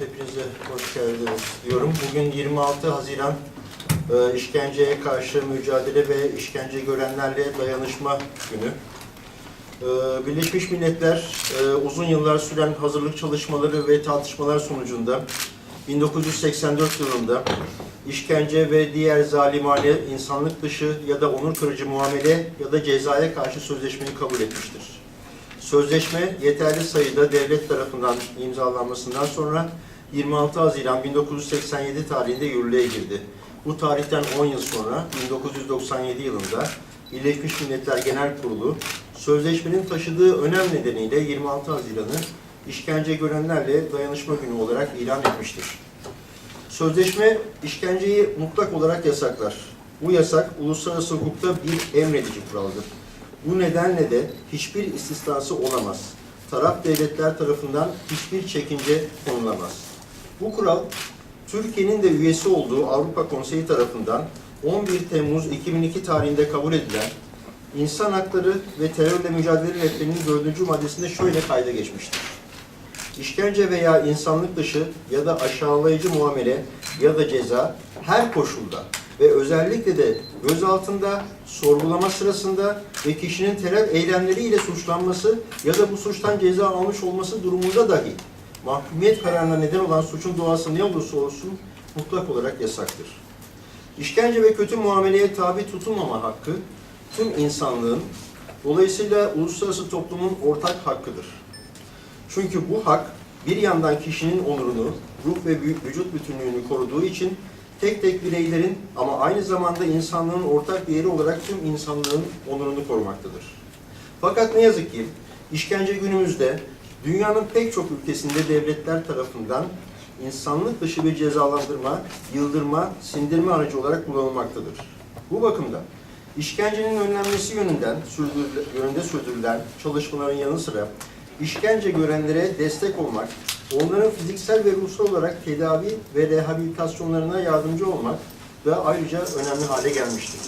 Hepinize hoş geldiniz diyorum. Bugün 26 Haziran e, işkenceye karşı mücadele ve işkence görenlerle dayanışma günü. E, Birleşmiş Milletler e, uzun yıllar süren hazırlık çalışmaları ve tartışmalar sonucunda 1984 yılında işkence ve diğer zalimane, insanlık dışı ya da onur kırıcı muamele ya da cezaya karşı sözleşmeyi kabul etmiştir. Sözleşme yeterli sayıda devlet tarafından imzalanmasından sonra 26 Haziran 1987 tarihinde yürürlüğe girdi. Bu tarihten 10 yıl sonra 1997 yılında Birleşmiş Milletler Genel Kurulu sözleşmenin taşıdığı önem nedeniyle 26 Haziran'ı işkence görenlerle dayanışma günü olarak ilan etmiştir. Sözleşme işkenceyi mutlak olarak yasaklar. Bu yasak uluslararası hukukta bir emredici kuraldır. Bu nedenle de hiçbir istisnası olamaz. Taraf devletler tarafından hiçbir çekince konulamaz. Bu kural Türkiye'nin de üyesi olduğu Avrupa Konseyi tarafından 11 Temmuz 2002 tarihinde kabul edilen İnsan Hakları ve Terörle Mücadele Rehberi'nin 4. maddesinde şöyle kayda geçmiştir. İşkence veya insanlık dışı ya da aşağılayıcı muamele ya da ceza her koşulda ve özellikle de gözaltında, sorgulama sırasında ve kişinin terör eylemleriyle suçlanması ya da bu suçtan ceza almış olması durumunda dahi mahkumiyet kararına neden olan suçun doğası ne olursa olsun mutlak olarak yasaktır. İşkence ve kötü muameleye tabi tutulmama hakkı tüm insanlığın, dolayısıyla uluslararası toplumun ortak hakkıdır. Çünkü bu hak bir yandan kişinin onurunu, ruh ve vü- vücut bütünlüğünü koruduğu için tek tek bireylerin ama aynı zamanda insanlığın ortak değeri olarak tüm insanlığın onurunu korumaktadır. Fakat ne yazık ki işkence günümüzde dünyanın pek çok ülkesinde devletler tarafından insanlık dışı bir cezalandırma, yıldırma, sindirme aracı olarak kullanılmaktadır. Bu bakımdan işkencenin önlenmesi yönünden sürdürüle- yönünde sürdürülen çalışmaların yanı sıra işkence görenlere destek olmak, onların fiziksel ve ruhsal olarak tedavi ve rehabilitasyonlarına yardımcı olmak da ayrıca önemli hale gelmiştir.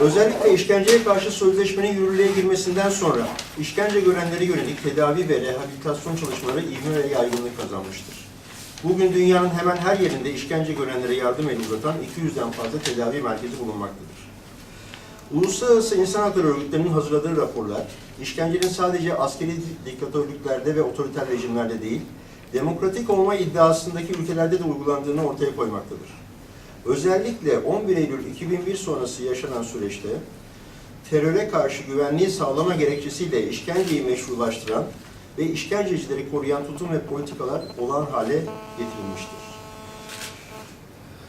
Özellikle işkenceye karşı sözleşmenin yürürlüğe girmesinden sonra işkence görenlere yönelik tedavi ve rehabilitasyon çalışmaları ivme ve yaygınlık kazanmıştır. Bugün dünyanın hemen her yerinde işkence görenlere yardım eli uzatan 200'den fazla tedavi merkezi bulunmaktadır. Uluslararası İnsan Hakları Örgütlerinin hazırladığı raporlar, işkencenin sadece askeri diktatörlüklerde ve otoriter rejimlerde değil, demokratik olma iddiasındaki ülkelerde de uygulandığını ortaya koymaktadır. Özellikle 11 Eylül 2001 sonrası yaşanan süreçte teröre karşı güvenliği sağlama gerekçesiyle işkenceyi meşrulaştıran ve işkencecileri koruyan tutum ve politikalar olağan hale getirilmiştir.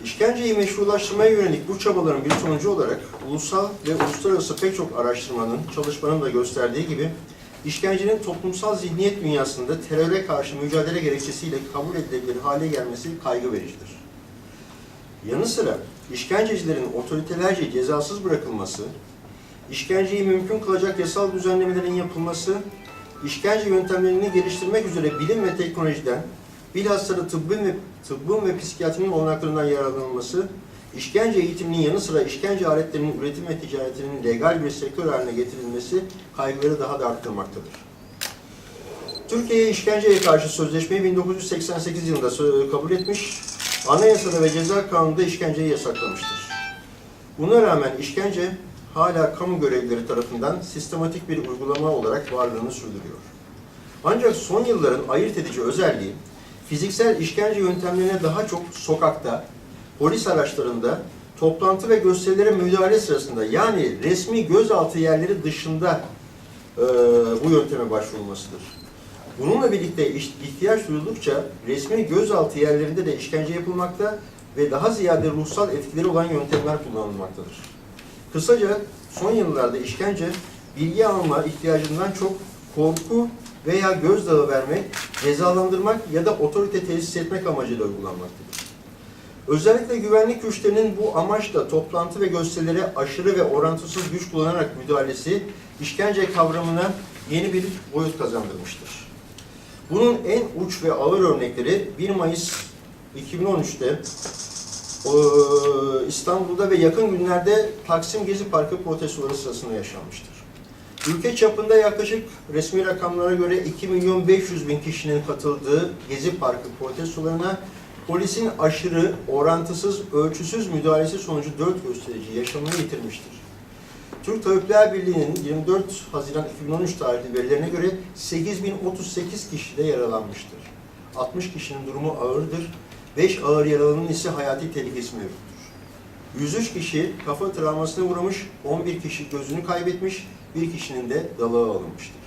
İşkenceyi meşrulaştırmaya yönelik bu çabaların bir sonucu olarak ulusal ve uluslararası pek çok araştırmanın, çalışmanın da gösterdiği gibi işkencenin toplumsal zihniyet dünyasında teröre karşı mücadele gerekçesiyle kabul edilebilir hale gelmesi kaygı vericidir. Yanı sıra işkencecilerin otoritelerce cezasız bırakılması, işkenceyi mümkün kılacak yasal düzenlemelerin yapılması, işkence yöntemlerini geliştirmek üzere bilim ve teknolojiden, bilhassa tıbbın ve, tıbbın ve psikiyatrinin olanaklarından yararlanılması, işkence eğitiminin yanı sıra işkence aletlerinin üretim ve ticaretinin legal bir sektör haline getirilmesi kaygıları daha da arttırmaktadır. Türkiye işkenceye karşı sözleşmeyi 1988 yılında sö- kabul etmiş, anayasada ve ceza kanununda işkenceyi yasaklamıştır. Buna rağmen işkence hala kamu görevlileri tarafından sistematik bir uygulama olarak varlığını sürdürüyor. Ancak son yılların ayırt edici özelliği, fiziksel işkence yöntemlerine daha çok sokakta, polis araçlarında, toplantı ve gösterilere müdahale sırasında yani resmi gözaltı yerleri dışında e, bu yönteme başvurulmasıdır. Bununla birlikte ihtiyaç duyuldukça resmi gözaltı yerlerinde de işkence yapılmakta ve daha ziyade ruhsal etkileri olan yöntemler kullanılmaktadır. Kısaca son yıllarda işkence bilgi alma ihtiyacından çok korku veya gözdağı vermek, cezalandırmak ya da otorite tesis etmek amacıyla uygulanmaktadır. Özellikle güvenlik güçlerinin bu amaçla toplantı ve gösterilere aşırı ve orantısız güç kullanarak müdahalesi işkence kavramına yeni bir boyut kazandırmıştır. Bunun en uç ve ağır örnekleri 1 Mayıs 2013'te eee, İstanbul'da ve yakın günlerde Taksim Gezi Parkı protestoları sırasında yaşanmıştır. Ülke çapında yaklaşık resmi rakamlara göre 2 milyon 500 bin kişinin katıldığı Gezi Parkı protestolarına polisin aşırı, orantısız, ölçüsüz müdahalesi sonucu 4 gösterici yaşamını yitirmiştir. Türk Tabipler Birliği'nin 24 Haziran 2013 tarihli verilerine göre 8038 kişi de yaralanmıştır. 60 kişinin durumu ağırdır. 5 ağır yaralının ise hayati tehlikesi mevcuttur. 103 kişi kafa travmasına uğramış, 11 kişi gözünü kaybetmiş, bir kişinin de dalağı alınmıştır.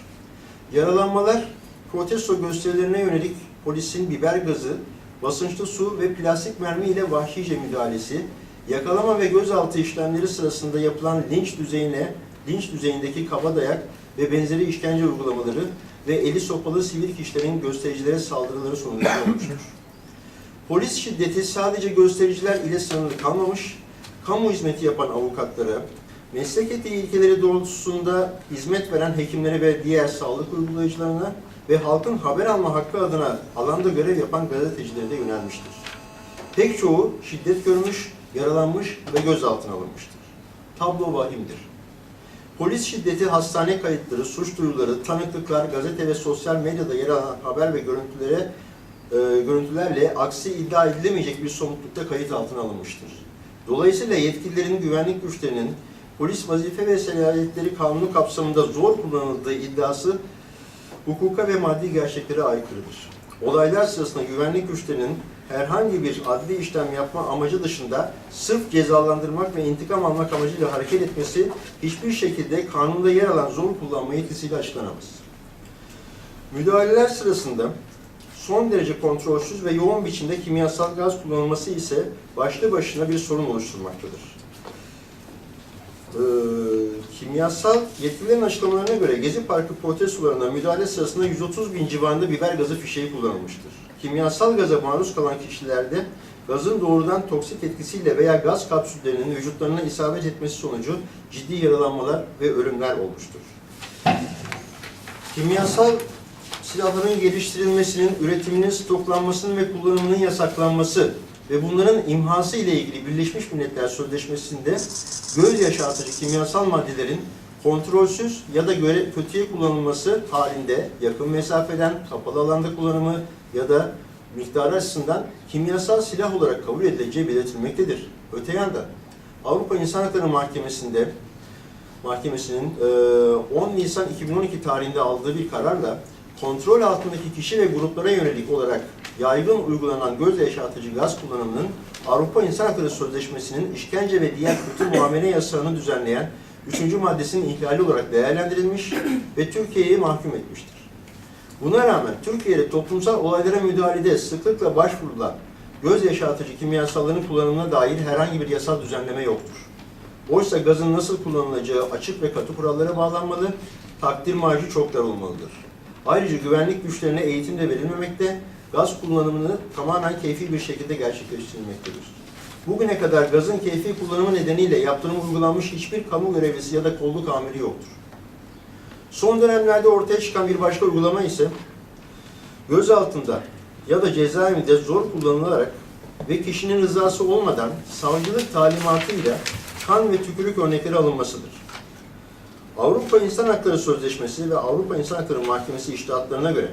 Yaralanmalar protesto gösterilerine yönelik polisin biber gazı, basınçlı su ve plastik mermi ile vahşice müdahalesi, yakalama ve gözaltı işlemleri sırasında yapılan linç düzeyine, linç düzeyindeki kaba dayak ve benzeri işkence uygulamaları ve eli sopalı sivil kişilerin göstericilere saldırıları sonucu olmuştur. Polis şiddeti sadece göstericiler ile sınırlı kalmamış, kamu hizmeti yapan avukatlara, meslek etiği ilkeleri doğrultusunda hizmet veren hekimlere ve diğer sağlık uygulayıcılarına ve halkın haber alma hakkı adına alanda görev yapan gazetecilere de yönelmiştir. Pek çoğu şiddet görmüş, yaralanmış ve gözaltına alınmıştır. Tablo vahimdir. Polis şiddeti, hastane kayıtları, suç duyuruları, tanıklıklar, gazete ve sosyal medyada yer alan haber ve görüntülere e, görüntülerle aksi iddia edilemeyecek bir somutlukta kayıt altına alınmıştır. Dolayısıyla yetkililerin güvenlik güçlerinin polis vazife ve selayetleri kanunu kapsamında zor kullanıldığı iddiası hukuka ve maddi gerçeklere aykırıdır. Olaylar sırasında güvenlik güçlerinin herhangi bir adli işlem yapma amacı dışında sırf cezalandırmak ve intikam almak amacıyla hareket etmesi hiçbir şekilde kanunda yer alan zor kullanma yetkisiyle açıklanamaz. Müdahaleler sırasında son derece kontrolsüz ve yoğun biçimde kimyasal gaz kullanılması ise başlı başına bir sorun oluşturmaktadır. Ee, kimyasal yetkililerin açıklamalarına göre Gezi Parkı protestolarına müdahale sırasında 130 bin civarında biber gazı fişeği kullanılmıştır. Kimyasal gaza maruz kalan kişilerde gazın doğrudan toksik etkisiyle veya gaz kapsüllerinin vücutlarına isabet etmesi sonucu ciddi yaralanmalar ve ölümler olmuştur. Kimyasal silahların geliştirilmesinin, üretiminin, stoklanmasının ve kullanımının yasaklanması ve bunların imhası ile ilgili Birleşmiş Milletler Sözleşmesi'nde göz yaşartıcı kimyasal maddelerin kontrolsüz ya da göre kötüye kullanılması halinde yakın mesafeden kapalı alanda kullanımı ya da miktarı açısından kimyasal silah olarak kabul edileceği belirtilmektedir. Öte yandan Avrupa İnsan Hakları Mahkemesi'nde Mahkemesi'nin e, 10 Nisan 2012 tarihinde aldığı bir kararla kontrol altındaki kişi ve gruplara yönelik olarak yaygın uygulanan göz yaşartıcı gaz kullanımının Avrupa İnsan Hakları Sözleşmesi'nin işkence ve diğer kötü muamele yasağını düzenleyen 3. maddesinin ihlali olarak değerlendirilmiş ve Türkiye'yi mahkum etmiştir. Buna rağmen Türkiye'de toplumsal olaylara müdahalede sıklıkla başvurulan göz yaşartıcı kimyasalların kullanımına dair herhangi bir yasal düzenleme yoktur. Oysa gazın nasıl kullanılacağı açık ve katı kurallara bağlanmalı, takdir marjı çok dar olmalıdır. Ayrıca güvenlik güçlerine eğitim de verilmemekte, gaz kullanımını tamamen keyfi bir şekilde gerçekleştirilmektedir. Bugüne kadar gazın keyfi kullanımı nedeniyle yaptırım uygulanmış hiçbir kamu görevlisi ya da kolluk amiri yoktur. Son dönemlerde ortaya çıkan bir başka uygulama ise gözaltında ya da cezaevinde zor kullanılarak ve kişinin rızası olmadan savcılık talimatıyla kan ve tükürük örnekleri alınmasıdır. Avrupa İnsan Hakları Sözleşmesi ve Avrupa İnsan Hakları Mahkemesi iştahatlarına göre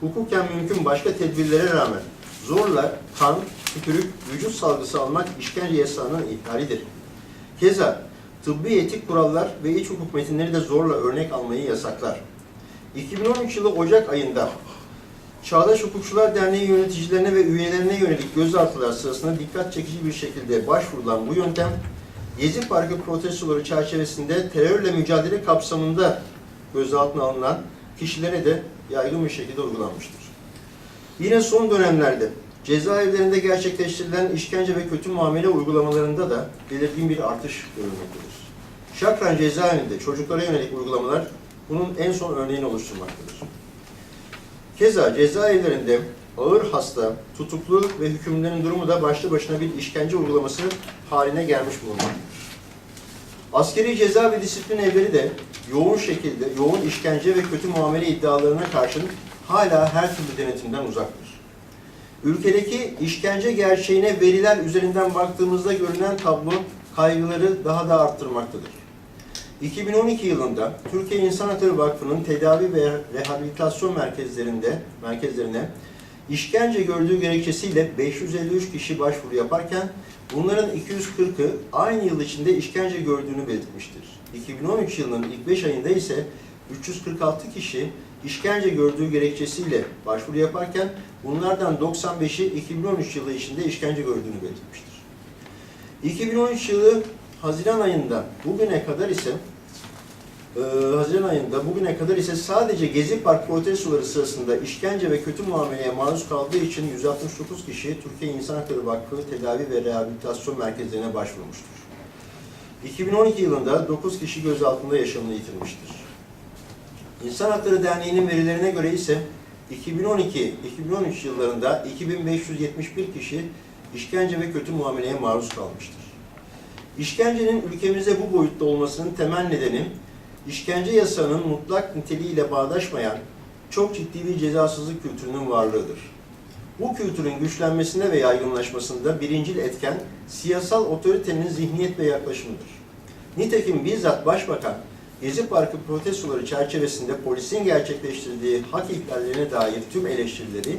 hukuken mümkün başka tedbirlere rağmen zorla kan, tükürük, vücut salgısı almak işkence yasağının ihlalidir. Keza tıbbi etik kurallar ve iç hukuk metinleri de zorla örnek almayı yasaklar. 2013 yılı Ocak ayında Çağdaş Hukukçular Derneği yöneticilerine ve üyelerine yönelik gözaltılar sırasında dikkat çekici bir şekilde başvurulan bu yöntem, Gezi Parkı protestoları çerçevesinde terörle mücadele kapsamında gözaltına alınan kişilere de yaygın bir şekilde uygulanmıştır. Yine son dönemlerde cezaevlerinde gerçekleştirilen işkence ve kötü muamele uygulamalarında da belirgin bir artış görülmektedir. Şakran cezaevinde çocuklara yönelik uygulamalar bunun en son örneğini oluşturmaktadır. Keza cezaevlerinde ağır hasta, tutuklu ve hükümlülerin durumu da başlı başına bir işkence uygulaması haline gelmiş bulunmaktadır. Askeri ceza ve disiplin evleri de yoğun şekilde, yoğun işkence ve kötü muamele iddialarına karşın hala her türlü denetimden uzaktır. Ülkedeki işkence gerçeğine veriler üzerinden baktığımızda görünen tablo kaygıları daha da arttırmaktadır. 2012 yılında Türkiye İnsan Hakları Vakfı'nın tedavi ve rehabilitasyon merkezlerinde merkezlerine işkence gördüğü gerekçesiyle 553 kişi başvuru yaparken bunların 240'ı aynı yıl içinde işkence gördüğünü belirtmiştir. 2013 yılının ilk 5 ayında ise 346 kişi işkence gördüğü gerekçesiyle başvuru yaparken bunlardan 95'i 2013 yılı içinde işkence gördüğünü belirtmiştir. 2013 yılı Haziran ayında bugüne kadar ise e, Haziran ayında bugüne kadar ise sadece Gezi Park protestoları sırasında işkence ve kötü muameleye maruz kaldığı için 169 kişi Türkiye İnsan Hakları Vakfı Tedavi ve Rehabilitasyon Merkezlerine başvurmuştur. 2012 yılında 9 kişi gözaltında yaşamını yitirmiştir. İnsan Hakları Derneği'nin verilerine göre ise 2012-2013 yıllarında 2571 kişi işkence ve kötü muameleye maruz kalmıştır. İşkencenin ülkemizde bu boyutta olmasının temel nedeni işkence yasağının mutlak niteliğiyle bağdaşmayan çok ciddi bir cezasızlık kültürünün varlığıdır. Bu kültürün güçlenmesinde ve yaygınlaşmasında birincil etken siyasal otoritenin zihniyet ve yaklaşımıdır. Nitekim bizzat Başbakan Gezi Parkı protestoları çerçevesinde polisin gerçekleştirdiği hak ihlallerine dair tüm eleştirileri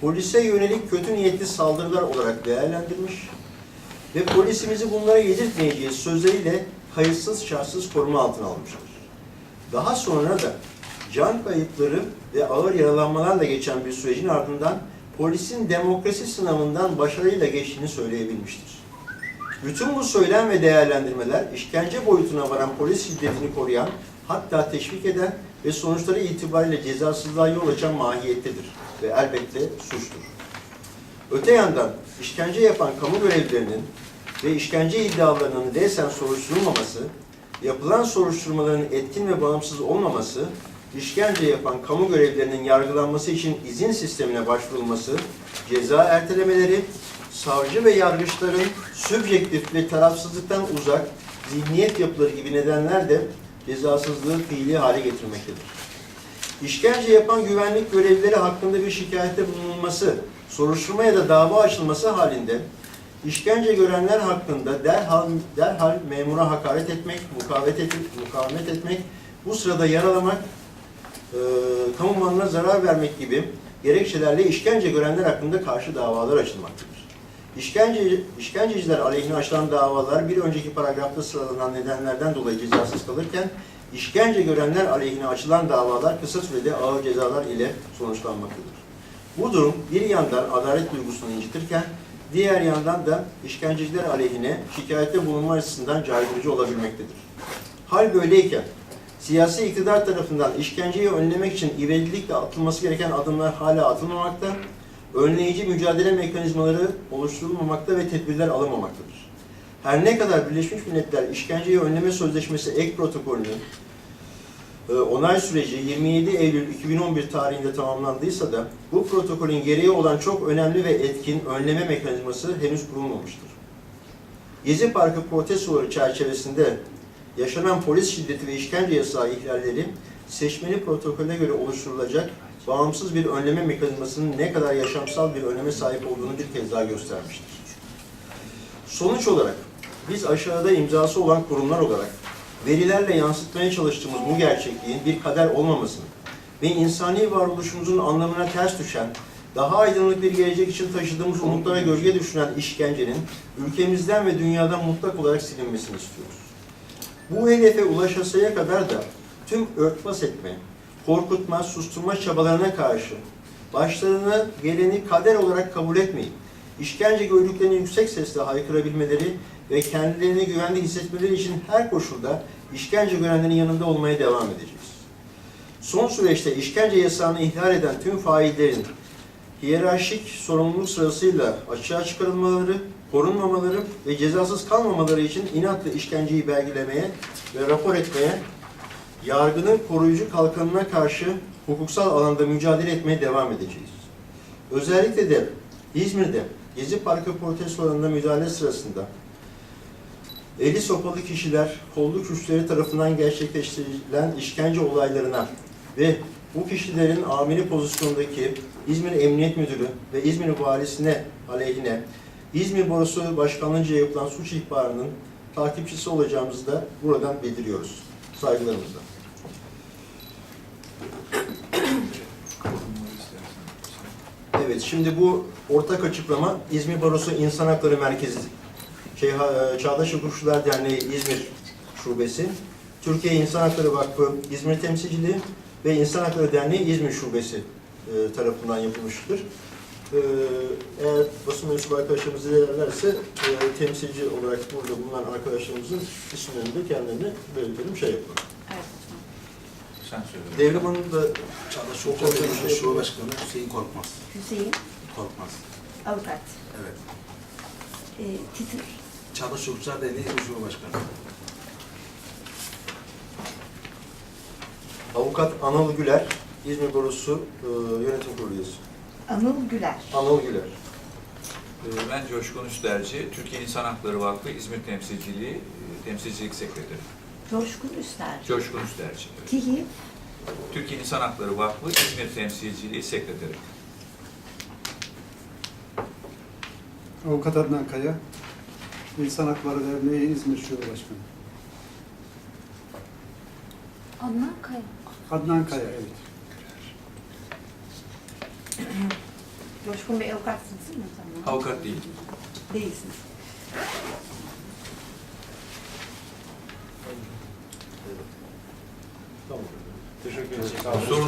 polise yönelik kötü niyetli saldırılar olarak değerlendirmiş ve polisimizi bunlara yedirtmeyeceğiz sözleriyle kayıtsız şartsız koruma altına almıştır. Daha sonra da can kayıpları ve ağır yaralanmalarla geçen bir sürecin ardından polisin demokrasi sınavından başarıyla geçtiğini söyleyebilmiştir. Bütün bu söylem ve değerlendirmeler işkence boyutuna varan polis şiddetini koruyan, hatta teşvik eden ve sonuçları itibariyle cezasızlığa yol açan mahiyettedir ve elbette suçtur. Öte yandan işkence yapan kamu görevlilerinin ve işkence iddialarının resen soruşturulmaması, yapılan soruşturmaların etkin ve bağımsız olmaması, işkence yapan kamu görevlilerinin yargılanması için izin sistemine başvurulması, ceza ertelemeleri, savcı ve yargıçların sübjektif ve tarafsızlıktan uzak zihniyet yapıları gibi nedenler de cezasızlığı fiili hale getirmektedir. İşkence yapan güvenlik görevlileri hakkında bir şikayette bulunulması, soruşturma ya da dava açılması halinde işkence görenler hakkında derhal, derhal memura hakaret etmek, mukavemet etmek, mukavemet etmek, bu sırada yaralamak, e, kamu malına zarar vermek gibi gerekçelerle işkence görenler hakkında karşı davalar açılmaktadır. İşkence, işkenceciler aleyhine açılan davalar bir önceki paragrafta sıralanan nedenlerden dolayı cezasız kalırken, işkence görenler aleyhine açılan davalar kısa sürede ağır cezalar ile sonuçlanmaktadır. Bu durum bir yandan adalet duygusunu incitirken, diğer yandan da işkenceciler aleyhine şikayette bulunma açısından caydırıcı olabilmektedir. Hal böyleyken, siyasi iktidar tarafından işkenceyi önlemek için ivedilikle atılması gereken adımlar hala atılmamakta, önleyici mücadele mekanizmaları oluşturulmamakta ve tedbirler alınmamaktadır. Her ne kadar Birleşmiş Milletler İşkenceyi Önleme Sözleşmesi ek protokolünün e, onay süreci 27 Eylül 2011 tarihinde tamamlandıysa da bu protokolün gereği olan çok önemli ve etkin önleme mekanizması henüz kurulmamıştır. Gezi Parkı protestoları çerçevesinde yaşanan polis şiddeti ve işkence yasağı ihlalleri seçmeli protokole göre oluşturulacak bağımsız bir önleme mekanizmasının ne kadar yaşamsal bir öneme sahip olduğunu bir kez daha göstermiştir. Sonuç olarak biz aşağıda imzası olan kurumlar olarak verilerle yansıtmaya çalıştığımız bu gerçekliğin bir kader olmamasını ve insani varoluşumuzun anlamına ters düşen, daha aydınlık bir gelecek için taşıdığımız umutlara gölge düşüren işkencenin ülkemizden ve dünyadan mutlak olarak silinmesini istiyoruz. Bu hedefe ulaşasıya kadar da tüm örtbas etme, korkutma, susturma çabalarına karşı başlarına geleni kader olarak kabul etmeyip, işkence gördüklerini yüksek sesle haykırabilmeleri ve kendilerini güvende hissetmeleri için her koşulda işkence görenlerin yanında olmaya devam edeceğiz. Son süreçte işkence yasağını ihlal eden tüm faillerin hiyerarşik sorumluluk sırasıyla açığa çıkarılmaları, korunmamaları ve cezasız kalmamaları için inatla işkenceyi belgelemeye ve rapor etmeye, yargının koruyucu kalkanına karşı hukuksal alanda mücadele etmeye devam edeceğiz. Özellikle de İzmir'de Gezi Parkı protestolarında müdahale sırasında eli sopalı kişiler, kolluk güçleri tarafından gerçekleştirilen işkence olaylarına ve bu kişilerin amiri pozisyondaki İzmir Emniyet Müdürü ve İzmir Valisi'ne aleyhine İzmir Borusu Başkanlığı'nca yapılan suç ihbarının takipçisi olacağımızı da buradan bildiriyoruz. Saygılarımızla. Evet, şimdi bu ortak açıklama İzmir Barosu İnsan Hakları Merkezi, Çağdaş Hukukçular Derneği İzmir Şubesi, Türkiye İnsan Hakları Vakfı İzmir Temsilciliği ve İnsan Hakları Derneği İzmir Şubesi e, tarafından yapılmıştır. E, eğer basın mensubu arkadaşlarımız ilerlerse e, temsilci olarak burada bulunan arkadaşlarımızın isimlerini de kendilerine belirtelim, şey yapalım. Evet. Sen söyle. Devrim Hanım da Çağdaş Çok Hukukçu önemli. Derneği Şube Başkanı Hüseyin Korkmaz. Hüseyin, Korkmaz. avukat. Evet. E, titir, Çağdaş Hukukçular Derneği Şube Başkanı. Avukat Anıl Güler, İzmir Barosu e, Yönetim Kurulu üyesi. Anıl Güler. Anıl Güler. Ee, Ben Coşkun Üsterci, Türkiye İnsan Hakları Vakfı İzmir Temsilciliği, e, Temsilcilik Sekreteri. Coşkun Üster. Coşkun Üsterci. evet. Tihi, Türkiye İnsan Hakları Vakfı İzmir Temsilciliği Sekreteri. Avukat Adnan Kaya, İnsan Hakları Derneği İzmir Şube Başkanı. Adnan Kaya. Adnan Kaya, evet. Coşkun Bey avukatsınız değil mi? Tamam. Avukat değil. Değilsiniz. Tamam. Teşekkür ederim. Sorun